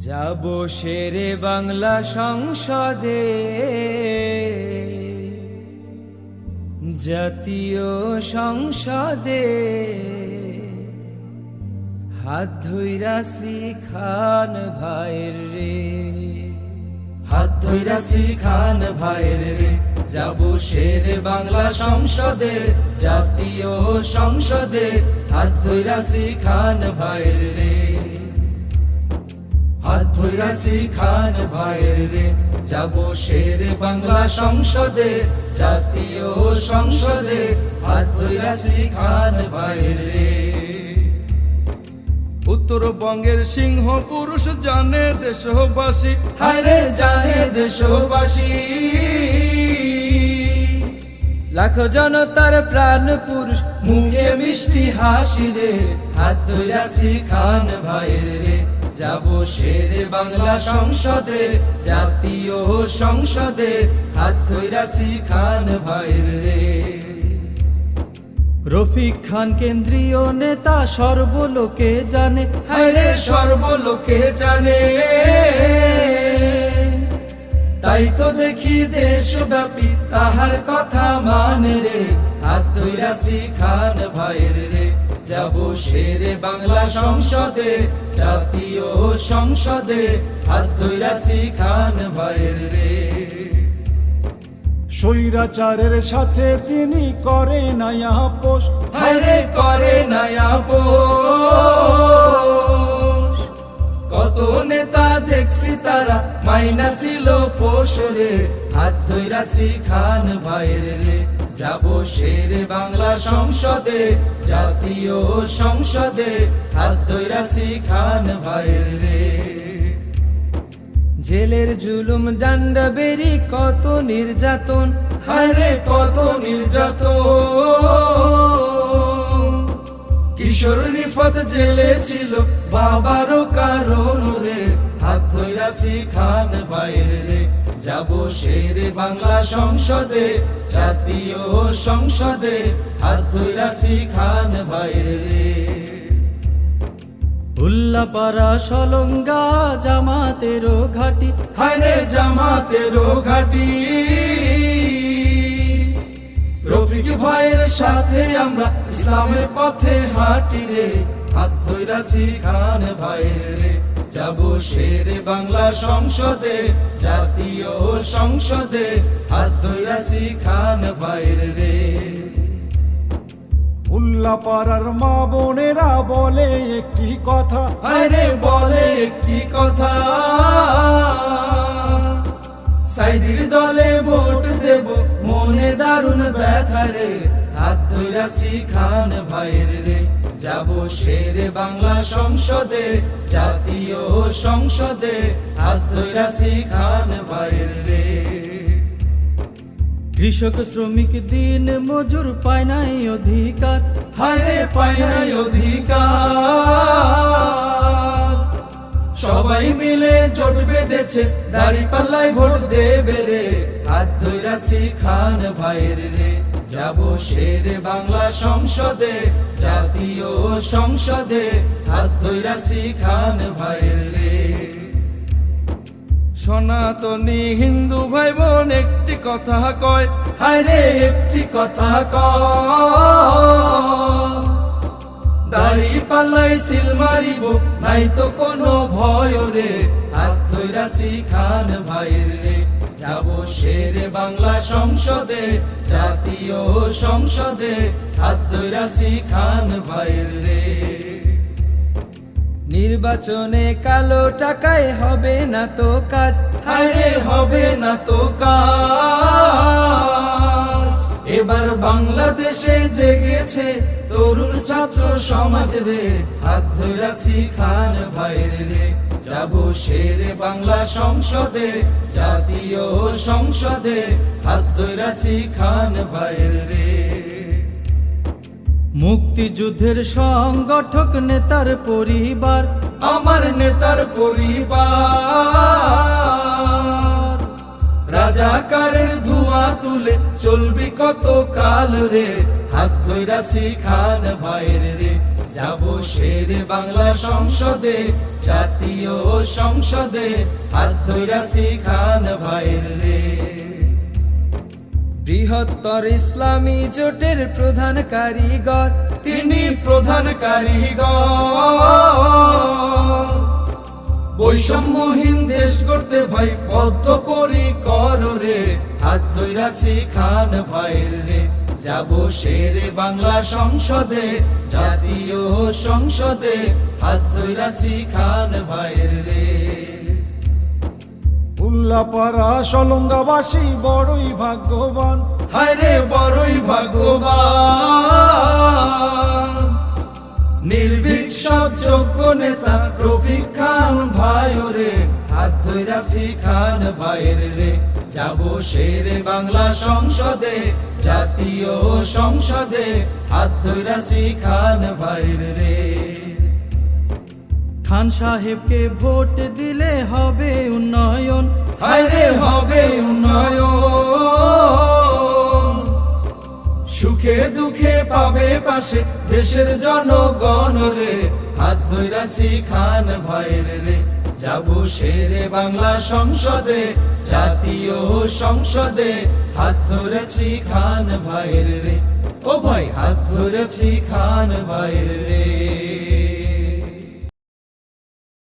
যাব শেরে বাংলা সংসদে। জাতীয় সংসদে। হাত ধইরা শিখান ভাইয়ের রে। হাত ধইরা শিখান ভাইয়ের রে। যাব শের বাংলা সংসদে, জাতীয় সংসদে। হাত ধইরা শিখান ভাইয়ের রে। হাত ধইরা শিখান ভাইয়ের রে, যাব শের বাংলা সংসদে, জাতীয় সংসদে হাত ধইরা শিখান ভাইয়ের রে। উত্তরবঙ্গের সিংহ পুরুষ জানে দেশবাসী। হায়রে জানে দেশবাসী। লাখ জনতার প্রাণ পুরুষ, মুখে মিষ্টি হাসি রে হাত ধইরা খান ভাইয়ের রে। যাব শের বাংলা সংসদে, জাতীয় সংসদে, হাত ধইরা শিখান ভাইয়ের রে। রফিক খান কেন্দ্রীয় নেতা সর্বলোকে জানে হায়রে সর্বলোকে জানে। তাই তো দেখি দেশব্যাপী তাহার কথা মানে রে, হাত ধইরা শিখান ভাইয়ের রে। যাব শেরে বাংলা সংসদে জাতীয় সংসদে হাত ধৈরা শিখান ভাইয়ের রে। স্বৈরাচারের সাথে তিনি করে নয়া পোষ হায়রে করে নয়া পোষ কত নেতা দেখছি তারা, মাইনা ছিল পোষরে হাত ধইরা শিখান ভাইয়ের রে, যাব শের বাংলা সংসদে, জাতীয় সংসদে। হাত ধইরা শিখান ভাইয়ের রে। জেলের জুলুম ডান্ডা বেরি কত নির্যাতন, হায়রে কত নির্যাতন। কিশোর রিফত জেলে ছিল বাবারও কারণ রে ধইরা শিখান ভাইয়ের রে, যাব শের বাংলা সংসদে, জাতীয় সংসদে, হাত ধইরা শিখান ভাইয়ের রে। উল্লাপাড়া সলঙ্গা জামাতেরও ঘাটি হায়রে জামাতের ঘাটি। রফিক ভাইয়ের সাথে আমরা ইসলামের পথে হাঁটি রে, হাত ধইরা খান ভাইয়ের রে। যাব শের বাংলা সংসদে জাতীয় সংসদে হাত ধইরা শিখান ভাইয়ের রে। উল্লাপাড়ার মা বোনেরা বলে একটি কথা। আরে বলে একটি কথা। সাইদির দলে ভোট দেব মনে দারুণ ব্যথা রে। হাত ধইরা শিখান ভাইয়ের রে, যাব শের বাংলা সংসদে, জাতীয় সংসদে। হাত ধইরা শিখান ভাইয়ের রে। কৃষক শ্রমিক দিন মজুর পায় নাই অধিকার। হায়রে পায় নাই অধিকার। সবাই মিলে জোট বেঁধেছে দাড়ি পাল্লায় ভোট দেবে রে। হাত ধইরা খান ভাইয়ের রে। যাব শের বাংলা সংসদে, জাতীয় সংসদে হাত ধইরা শিখান ভাইয়ের রে সনাতনী হিন্দু ভাই বোন একটি কথা কয় হায়রে একটি কথা কয়। পাল্লাই সিল মারিব, নাই তো কোনো ভয় রে হাত ধইরা শিখান ভাইয়ের রে যাব শের বাংলা সংসদে, জাতীয় সংসদে হাত খান ভাইয়ের রে। নির্বাচনে কালো টাকায় হবে না তো কাজ হায়রে হবে না তো কাজ। এবার বাংলাদেশে জেগেছে তরুণ ছাত্র সমাজ রে। হাত ধইরা শিখান ভাইয়ের রে। যাব শের বাংলা সংসদে, জাতীয় সংসদে। হাত ধইরা শিখান ভাইয়ের রে। মুক্তিযুদ্ধের সংগঠক নেতার পরিবার, আমার নেতার পরিবার। রাজাকারের ধোঁয়া তুলে চলবি কত কাল রে? হাত ধইরা শিখান ভাইয়ের রে, যাব শের বাংলা সংসদে, জাতীয় সংসদে। হাত ধইরা শিখান ভাইয়ের রে। বৃহত্তর ইসলামী জোটের প্রধান কারিগর, তিনি প্রধান কারিগর। বৈষম্যহীন দেশ করতে ভাই বদ্ধপরিকর রে। হাত ধইরা শিখান ভাইয়ের রে, যাব শের বাংলা সংসদে, জাতীয় সংসদে। হাত ধইরা শিখান ভাইয়ের রে। উল্লাপাড়া সলঙ্গাবাসী বড়ই ভাগ্যবান। হায় রে বড়ই ভাগ্যবান। নির্ভীক সব যোগ্য নেতা রফিক খান ভাই রে, হাত ধইরা শিখান ভাইয়ের রে। বাংলা সংসদে, জাতীয় সংসদে, হাত রে। খান সাহেবকে ভোট দিলে হবে উন্নয়ন। হায়রে হবে উন্নয়ন। সুখে দুঃখে পাবে পাশে দেশের জনগণ রে। হাত ধইরা খান ভাইয়ের রে। যাব শেরে বাংলা সংসদে, জাতীয় সংসদে। হাত ধরেছি খান ভাইয়ের রে। ও ভাই, হাত ধরেছি খান ভাইয়ের রে।